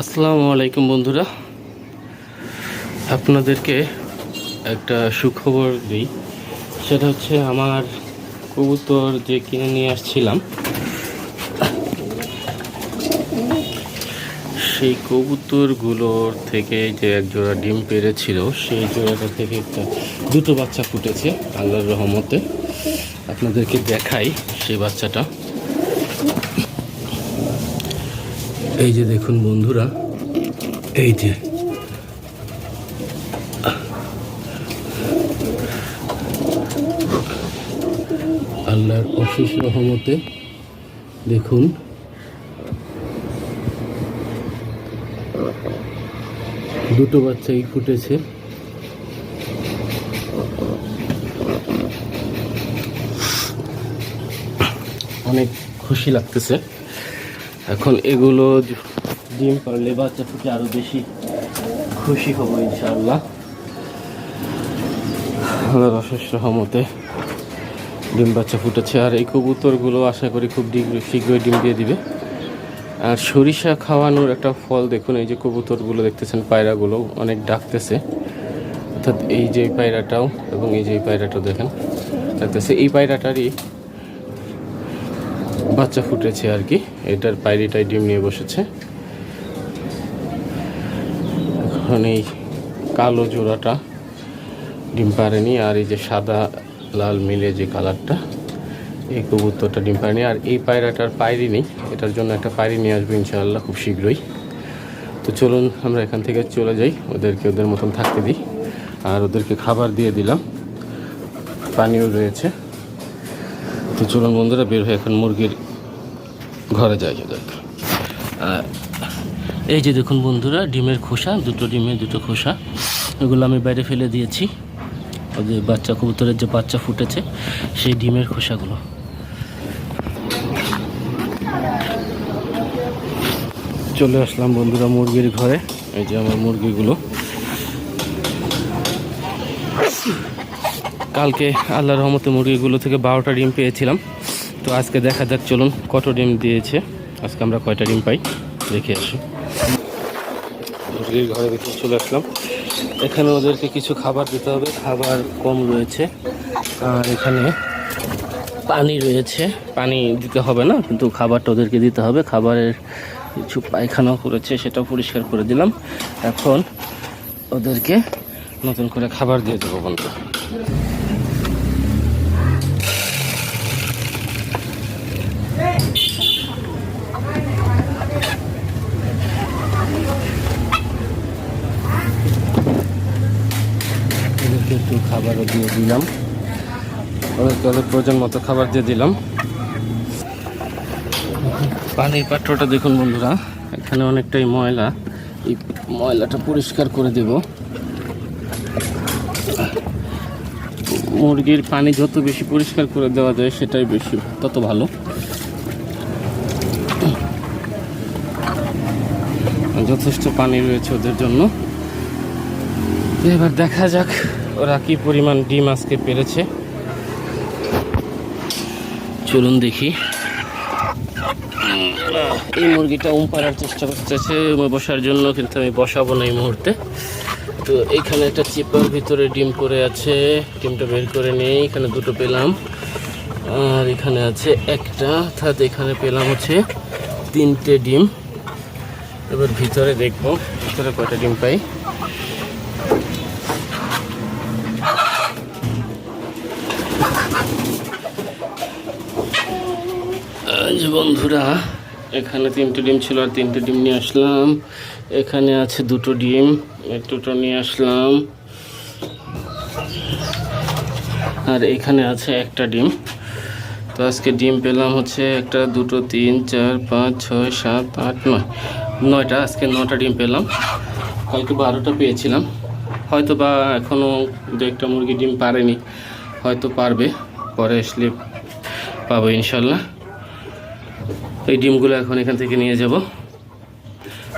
আসসালামু আলাইকুম বন্ধুরা। আপনাদেরকে একটা সুখবর দিই। সেটা হচ্ছে আমার কবুতর যে কিনে নিয়ে আসছিলাম, সেই কবুতরগুলোর থেকে যে এক জোড়া ডিম পেরেছিল, সেই জোড়াটা থেকে একটা দুটো বাচ্চা ফুটেছে, আল্লাহর রহমতে। আপনাদেরকে দেখাই সেই বাচ্চাটা। এই যে দেখুন বন্ধুরা, এই যে। আল্লাহর অশেষ রহমতে দেখুন, দুটো বাচ্চাই ফুটেছে। অনেক খুশি লাগতেছে। এখন এগুলো ডিম পারলে বাচ্চা ফুটে আরও বেশি খুশি হব ইনশাআল্লাহ। আল্লাহর অশেষ রহমতে ডিম বাচ্চা ফুটেছে আর এই কবুতরগুলো আশা করি খুব শীঘ্রই ডিম দিয়ে দিবে। আর সরিষা খাওয়ানোর একটা ফল দেখুন এই যে কবুতরগুলো দেখতেছেন পায়রাগুলো অনেক ডাকতেছে। অর্থাৎ এই যে পায়রাটাও এবং এই যে পায়রাটাও দেখেন ডাকতেছে। এই পায়রাটারই বাচ্চা ফুটেছে আর কি। এটার পায়রিটাই ডিম নিয়ে বসেছে। এখন এই কালো জোড়াটা ডিম পারেনি আর এই যে সাদা, লাল মিলে যে কালারটা, এই কবুতরটা ডিম পারেনি আর এই পায়রাটার পায়রি নেই, এটার জন্য একটা পায়রি নিয়ে আসব ইনশাআল্লাহ খুব শীঘ্রই। তো চলুন আমরা এখান থেকে চলে যাই, ওদেরকে ওদের মতন থাকতে দিই। আর ওদেরকে খাবার দিয়ে দিলাম, পানিও রয়েছে। তো চলুন বন্ধুরা, বের হয়ে এখন মুরগির ঘরে যাই আর এই যে দেখুন বন্ধুরা, ডিমের খোসা, দুটো ডিমের দুটো খোসা, এগুলো আমি বাইরে ফেলে দিয়েছি। ওদের বাচ্চা কবুতরের যে বাচ্চা ফুটেছে, সেই ডিমের খোসাগুলো। চলে আসলাম বন্ধুরা মুরগির ঘরে, এই যে আমার মুরগিগুলো। কালকে আল্লাহর রহমতে মুরগিগুলো থেকে বারোটা ডিম পেয়েছিলাম। তো আজকে দেখা যাক, চলুন, কত ডিম দিয়েছে। আজকে আমরা কয়টা ডিম পাই, দেখে আসি। মুরগির ঘরে ভিতরে চলে আসলাম। এখানে ওদেরকে কিছু খাবার দিতে হবে। খাবার কম রয়েছে। আর এখানে পানি রয়েছে। পানি দিতে হবে না, কিন্তু খাবারটা ওদেরকে দিতে হবে। খাবারের কিছু পায়খানাও করেছে, সেটাও পরিষ্কার করে দিলাম। এখন ওদেরকে নতুন করে খাবার দিয়ে দেবো বন্ধু ওদেরকে একটু খাবারও দিয়ে দিলাম। ওদেরকে ওদের প্রয়োজন মতো খাবার দিয়ে দিলাম। পানির পাত্রটা দেখুন বন্ধুরা, এখানে অনেকটাই ময়লা। এই ময়লাটা পরিষ্কার করে দেব। মুরগির পানি যত বেশি পরিষ্কার করে দেওয়া যায়, সেটাই বেশি, তত ভালো। যথেষ্ট পানি রয়েছে ওদের জন্য। এবার দেখা যাক। ওরা কি পরিমাণ ডিম আজকে পেরেছে? চলুন দেখি। এই মুরগিটা উম পাড়ার চেষ্টা করতেছে বসার জন্য, কিন্তু আমি বসাবো না এই মুহূর্তে। তো এইখানে একটা চিপার ভিতরে ডিম করে আছে। ডিমটা বের করে নেই এখানে দুটো পেলাম। আর এখানে আছে একটা, অর্থাৎ এখানে পেলাম হচ্ছে তিনটে ডিম। এবার ভিতরে দেখব, ভিতরে কয়টা ডিম পাই। আজ বন্ধুরা, এখানে তিনটে ডিম ছিল আর তিনটে ডিম নিয়ে আসলাম। এখানে আছে দুটো ডিম দুটো নিয়ে আসলাম। আর এখানে আছে একটা ডিম। তো আজকে ডিম পেলাম হচ্ছে একটা, দুটো, তিন, চার, পাঁচ, ছয়, সাত, আট, নয়। নয়টা, আজকে নটা ডিম পেলাম। কালকে বারোটা পেয়েছিলাম। হয়তো বা এখনও দু একটা মুরগি ডিম পারেনি। হয়তো পারবে, পরে আসলে পাবো ইনশাল্লাহ। এই ডিমগুলো এখন এখান থেকে নিয়ে যাব।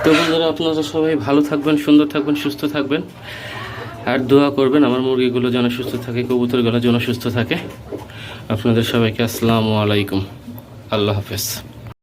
তো বন্ধুরা, আপনারা সবাই ভালো থাকবেন, সুন্দর থাকবেন, সুস্থ থাকবেন। আর দোয়া করবেন, আমার মুরগিগুলো যেন সুস্থ থাকে, কবুতরগুলো যেন সুস্থ থাকে। আপনাদের সবাইকে আসসালামু আলাইকুম। আল্লাহ হাফেজ।